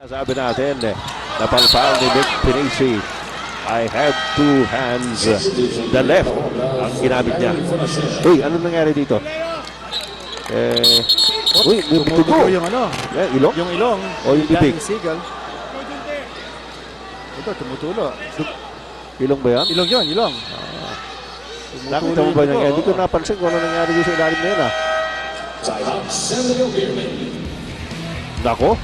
Sabi natin, eh, napalpal ni Nick Pinisi. I have two hands. The left ang ginamit niya. Uy, ano nangyari dito? Eh, uy, may bitugo. yung ano, Eh, ilong? yung ilong. O yung bibig? Seagal. Ito, tumutulo. Ilong ba yan? Ilong yun, ilong. Nakita mo ba yung nangyari? Hindi ko napansin kung ano nangyari dito sa ilalim na yun ah. Nako,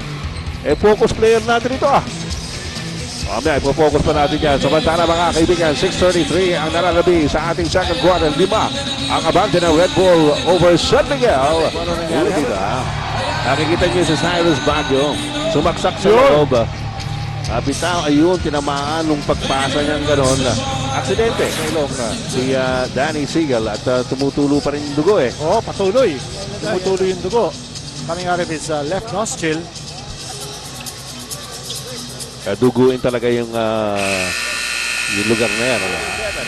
eh focus player natin ito ah. Mamaya, ipo-focus pa natin yan. Samantala mga kaibigan, 6.33 ang naralabi sa ating second quarter. Lima ang abante ng Red Bull over San Miguel. Ano nangyari dito ah? Nakikita niyo si Cyrus Baguio. Sumaksak sa loob. Bitaw, ayun, tinamaan nung pagpasa niyang ganon. Aksidente ilong si ah, Danny Seagal at ah, tumutulo pa rin yung dugo eh. Oo, patuloy. Tumutuloy yung dugo. Coming out of his uh, left nostril. Uh, duguin talaga yung ah, yung lugar na yan. Ano?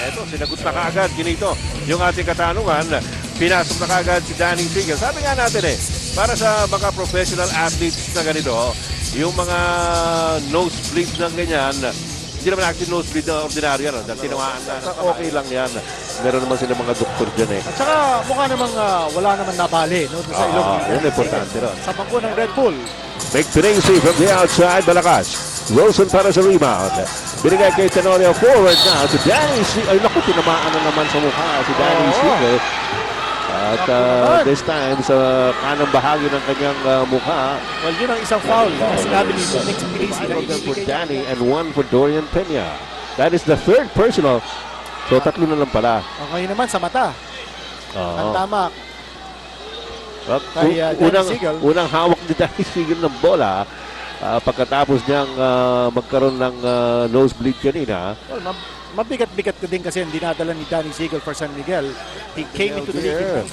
Ito, sinagot na kaagad. Ginito, yung ating katanungan, pinasok na kaagad si Danny Seagal. Sabi nga natin eh, para sa mga professional athletes na ganito, yung mga nosebleed ng ganyan, hindi naman actually nosebleed na ordinaryo, no? dahil tinamaan na, okay lang yan. Meron naman sila mga doktor dyan eh. At saka mukha namang uh, wala naman nabali no, sa ilong. Ah, yun importante ron. Sa bangko ng Red Bull. Big Pinisi from the outside, malakas. Wilson para sa rebound. Binigay kay Tenorio forward na si Danny Seagal. Ay naku, tinamaan na naman sa mukha si Danny Oo. Seagal. At uh, this time sa kanang bahagi ng kanyang uh, mukha, Well, yun ang isang foul na sinabi ni Nick for. Danny and one for Dorian Pena. That is the third personal. So tatlo na lang pala. O, ngayon naman sa mata. Ang Oo. tama. Well, Kay, uh, unang, unang hawak ni Danny Seagal ng bola ah, pagkatapos niyang ah, magkaroon ng ah, nosebleed kanina. Well, mab- mabigat-bigat ko din kasi ang dinadala ni Danny Seagal for San Miguel. He came into the league.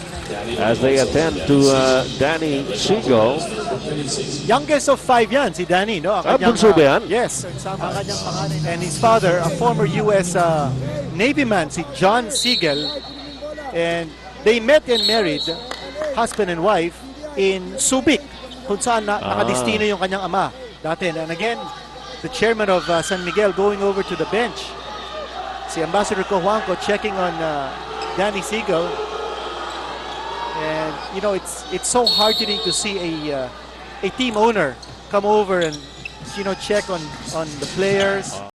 As they attend to uh, Danny Seagal. Youngest of five yan, si Danny, no? Ang Ah, bunso ba yan? Yes. And his father, a former U.S. uh, Navy man, si John Seagal. And they met and married, husband and wife, in Subic, kung saan na, Ah. nakadistino yung kanyang ama dati. And again, the chairman of uh, San Miguel going over to the bench. Si Ambassador Cojuangco checking on uh, Danny Seagal. And you know, it's it's so heartening to see a uh, a team owner come over and you know check on on the players,